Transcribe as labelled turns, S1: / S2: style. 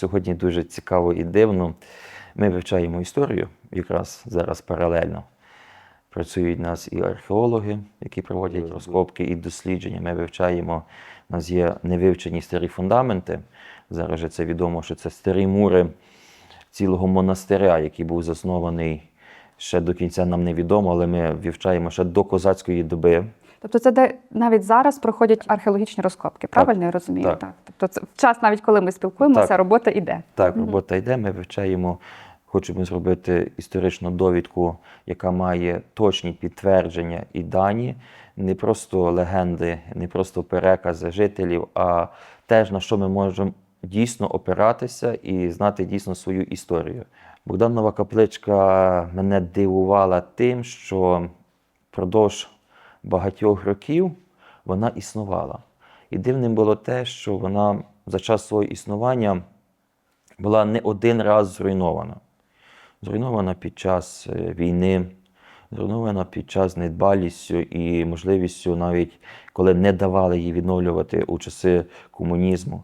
S1: сьогодні дуже цікаво і дивно. Ми вивчаємо історію якраз зараз паралельно. Працюють у нас і археологи, які проводять розкопки і дослідження. Ми вивчаємо, у нас є невивчені старі фундаменти. Зараз же це відомо, що це старі мури цілого монастиря, який був заснований ще до кінця нам невідомо, але ми вивчаємо ще до козацької доби.
S2: Тобто це де навіть зараз проходять археологічні розкопки, правильно я розумію?
S1: так.
S2: Тобто це в час, навіть коли ми спілкуємося,
S1: Так.
S2: робота йде.
S1: Так, робота йде. Ми вивчаємо, хочемо зробити історичну довідку, яка має точні підтвердження і дані, не просто легенди, не просто перекази жителів, а теж на що ми можемо дійсно опиратися і знати дійсно свою історію. Богданова капличка мене дивувала тим, що впродовж багатьох років вона існувала. І дивним було те, що вона за час свого існування була не один раз зруйнована. Зруйнована під час е, війни, зруйнована під час недбалістю і можливістю, навіть коли не давали їй відновлювати у часи комунізму.